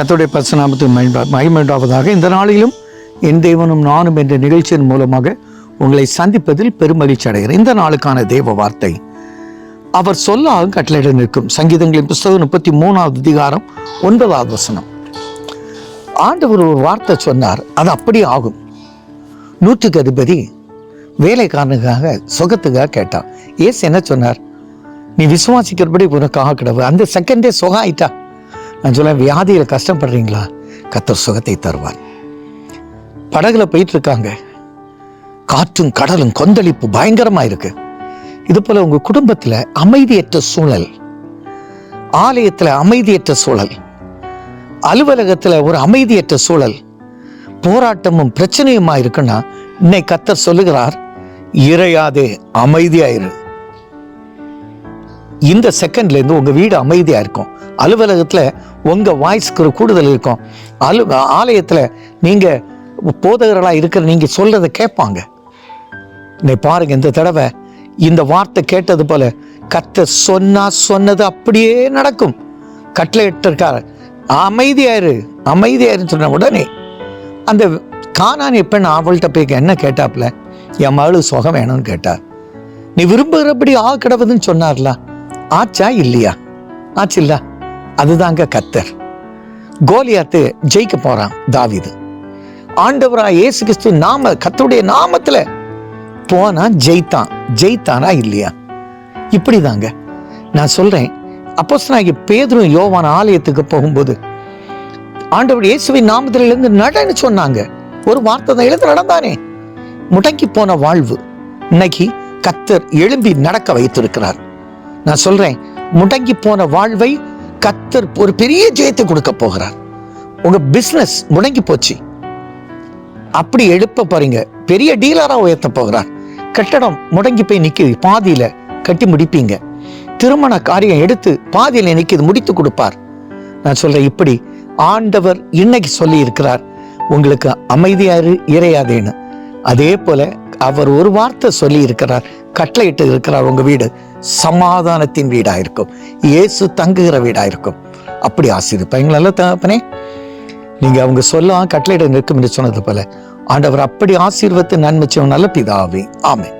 கத்தோடைய பசுநாமத்துக்கு மகிமையுண்டாவதாக. இந்த நாளிலும் என் தெய்வனும் நானும் என்ற நிகழ்ச்சியின் மூலமாக உங்களை சந்திப்பதில் பெருமகிழ்ச்சி அடைகிறேன். இந்த நாளுக்கான தெய்வ வார்த்தை. அவர் சொல்லாக கட்டளையிட நிற்கும். சங்கீதங்களின் புஸ்தகம் முப்பத்தி மூணாவது அதிகாரம் ஒன்பதாவது வசனம். ஆண்டவர் ஒரு வார்த்தை சொன்னார். அது அப்படியே ஆகும். நூற்றுக்கு அதிபதி வேலைக்காரனுக்காக சுகத்துக்காக கேட்டான். ஏசு என்ன சொன்னார்? நீ விசுவாசிக்கிறபடி உனக்காக கிடவு. அந்த செகண்டே சுகம் ஆயிட்டா நான் சொல்ல வியாதியில் கஷ்டப்படுறீங்களா? கத்தர் சுகத்தை தருவார். படகுல போயிட்டு இருக்காங்க காற்றும் கடலும் கொந்தளிப்பு பயங்கரமா இருக்கு. இது போல உங்க குடும்பத்துல அமைதியற்ற சூழல் ஆலயத்துல அமைதியற்ற சூழல் அலுவலகத்துல ஒரு அமைதியற்ற சூழல் போராட்டமும் பிரச்சனையுமா இருக்குன்னா இன்னை கத்தர் சொல்லுகிறார் இறையாதே அமைதியாயிரு. இந்த செகண்ட்ல இருந்து உங்க வீடு அமைதியா இருக்கும். அலுவலகத்தில் உங்கள் வாய்ஸ்க்கு ஒரு கூடுதல் இருக்கும். அலு ஆலயத்தில் நீங்கள் போதகர்களாக இருக்கிற நீங்கள் சொல்கிறத கேட்பாங்க. நீ பாருங்க இந்த தடவை இந்த வார்த்தை கேட்டது போல கத்த சொன்னால் சொன்னது அப்படியே நடக்கும். கட்டளை அமைதியாயிரு அமைதியாயிருன்னு சொன்ன உடனே அந்த காணானி பெண் அவள்கிட்ட போய் என்ன கேட்டாப்புல? என் மகளுக்கு சுகம் வேணும்னு கேட்டார் நீ விரும்புகிறபடி ஆ கிடவுதுன்னு சொன்னார்ல. ஆச்சா இல்லையா? ஆச்சு இல்லை? அதுதாங்க கத்தர் கோலியாத்து ஜெயிக்க போறான் தாவிது. ஆண்டவரா இயேசு கிறிஸ்து நாம கத்தருடைய நாமத்துல போனா ஜெயித்தான். ஜெயித்தானா இல்லையா? இப்படிதாங்க. நான் சொல்றேன் அப்போஸ்தலனாகிய பேதுரும் யோவான் ஆலயத்துக்கு போகும்போது ஆண்டவர் இயேசுவின் நாமத்தில் இருந்து நடன்னு சொன்னாங்க. ஒரு வார்த்தை தான் எழுந்து நடந்தானே. முடங்கி போன வாழ்வு. இன்னைக்கு கத்தர் எழும்பி நடக்க வைத்திருக்கிறார். நான் சொல்றேன் முடங்கி போன வாழ்வை கத்தர் ஒரு பெரிய ஜெயத்தை கொடுக்க போகிறார். உங்க பிசினஸ் முடங்கி போச்சு. அப்படி எழுப்ப போறீங்க பெரிய டீலரா உயர்த்த போகிறார். கட்டடம் முடங்கி போய் நிக்குது. பாதியில கட்டி முடிப்பீங்க. திருமண காரியம் எடுத்து பாதியில நிக்குது. முடித்து கொடுப்பார். நான் சொல்றேன் இப்படி ஆண்டவர் இன்னைக்கு சொல்லி இருக்கிறார் உங்களுக்கு அமைதியாரு இறையாதேன்னு. அதே போல அவர் ஒரு வார்த்தை சொல்லி இருக்கிறார் கட்டளையிட்டு இருக்கிறார் உங்க வீடு சமாதானத்தின் வீடாக இருக்கும் இயேசு தங்குகிற வீடாக இருக்கும் அப்படி ஆசீர்ப்பீங்களா தகப்பனே நீங்க அவங்க சொல்ல கட்டளையிட நிற்கும் என்று சொன்னது போல. ஆண்டவர் அப்படி ஆசீர்வத்து நன்மைச்சவன் நல்ல பிதாவே. ஆமே